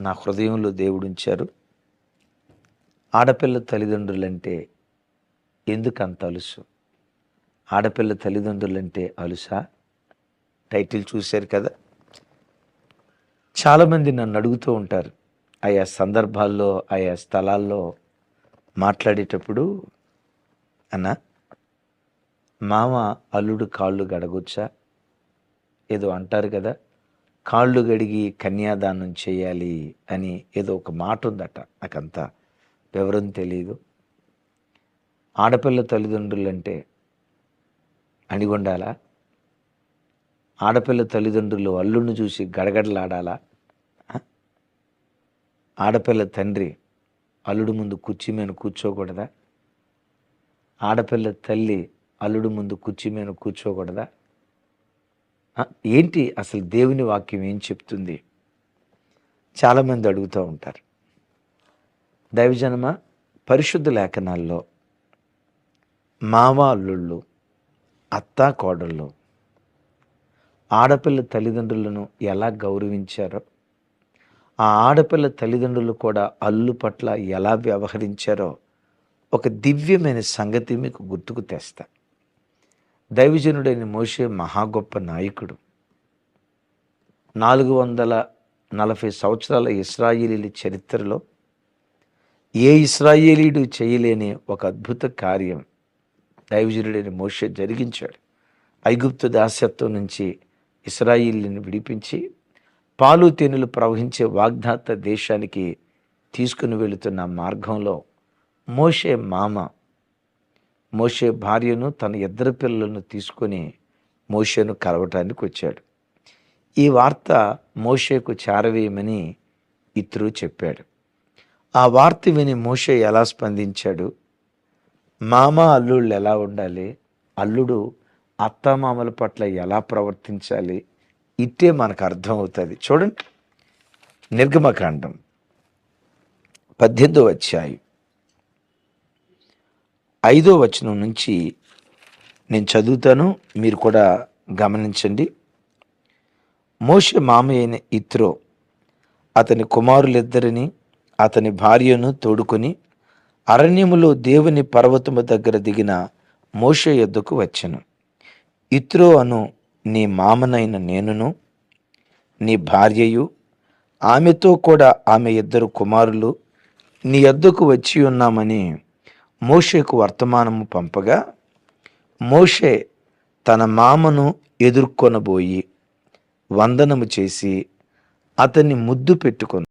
నా హృదయంలో దేవుడు ఉంచారు. ఆడపిల్ల తల్లిదండ్రులంటే ఎందుకంత అలుసు? ఆడపిల్ల తల్లిదండ్రులంటే అలుసా? టైటిల్ చూశారు కదా? చాలామంది నన్ను అడుగుతూ ఉంటారు. ఆయా సందర్భాల్లో ఆయా స్థలాల్లో మాట్లాడేటప్పుడు అన్న మామ అల్లుడు కాళ్ళు గడగొచ్చా? ఏదో అంటారు కదా? కాళ్ళు గడిగి కన్యాదానం చేయాలి అని ఏదో ఒక మాట ఉందట. నాకంత వివరం తెలియదు ఆడపిల్ల తల్లిదండ్రులు అంటే అణిగొండాలా? ఆడపిల్ల తల్లిదండ్రులు అల్లుడిని చూసి గడగడలాడాలా? ఆడపిల్ల తండ్రి అల్లుడు ముందు కుర్చీ మీద కూర్చోకూడదా? ఆడపిల్ల తల్లి అల్లుడు ముందు కుర్చీ మీద కూర్చోకూడదా? ఏంటి అసలు దేవుని వాక్యం ఏం చెప్తుంది? చాలామంది అడుగుతూ ఉంటారు. దైవజనమ పరిశుద్ధ లేఖనాల్లో మావ అల్లుళ్ళు అత్త కోడళ్ళు ఆడపిల్ల తల్లిదండ్రులను ఎలా గౌరవించారో ఆ ఆడపిల్ల తల్లిదండ్రులు కూడా అల్లు పట్ల ఎలా వ్యవహరించారో ఒక దివ్యమైన సంగతి మీకు గుర్తుకు తెస్తా. దైవజనుడైన మోషే మహా గొప్ప నాయకుడు. నాలుగు వందల నలభై సంవత్సరాల ఇస్రాయేలీల చరిత్రలో ఏ ఇస్రాయేలీడు చేయలేని ఒక అద్భుత కార్యం దైవజనుడైన మోషే జరిగించాడు. ఐగుప్తు దాస్యత్వం నుంచి ఇస్రాయిల్ని విడిపించి పాలు తేనెలు ప్రవహించే వాగ్దాత దేశానికి తీసుకుని వెళుతున్న మార్గంలో మోషే మామ మోషే భార్యను తన ఇద్దరు పిల్లలను తీసుకొని మోషేను కలవటానికి వచ్చాడు. ఈ వార్త మోషేకు చేరవేయమని ఇత్రు చెప్పాడు. ఆ వార్త విని మోషే ఎలా స్పందించాడు? మామ అల్లుళ్ళు ఎలా ఉండాలి? అల్లుడు అత్తమామల పట్ల ఎలా ప్రవర్తించాలి? ఇట్టే మనకు అర్థమవుతుంది. చూడండి. నిర్గమకాండం పద్దెనిమిదో అధ్యాయం. ఐదో వచనం నుంచి నేను చదువుతాను మీరు కూడా గమనించండి. మోష మామయ్య అయిన ఇత్రో అతని కుమారులిద్దరిని అతని భార్యను తోడుకొని అరణ్యములో దేవుని పర్వతము దగ్గర దిగిన మోష యొద్దకు వచ్చాను. ఇత్రో అను నీ మామనైన నేనును నీ భార్యయు ఆమెతో కూడా ఆమె ఇద్దరు కుమారులు నీ యొద్దకు వచ్చి ఉన్నామని మోషేకు వర్తమానము పంపగా మోషే తన మామను ఎదుర్కొనబోయి వందనము చేసి అతన్ని ముద్దు పెట్టుకొని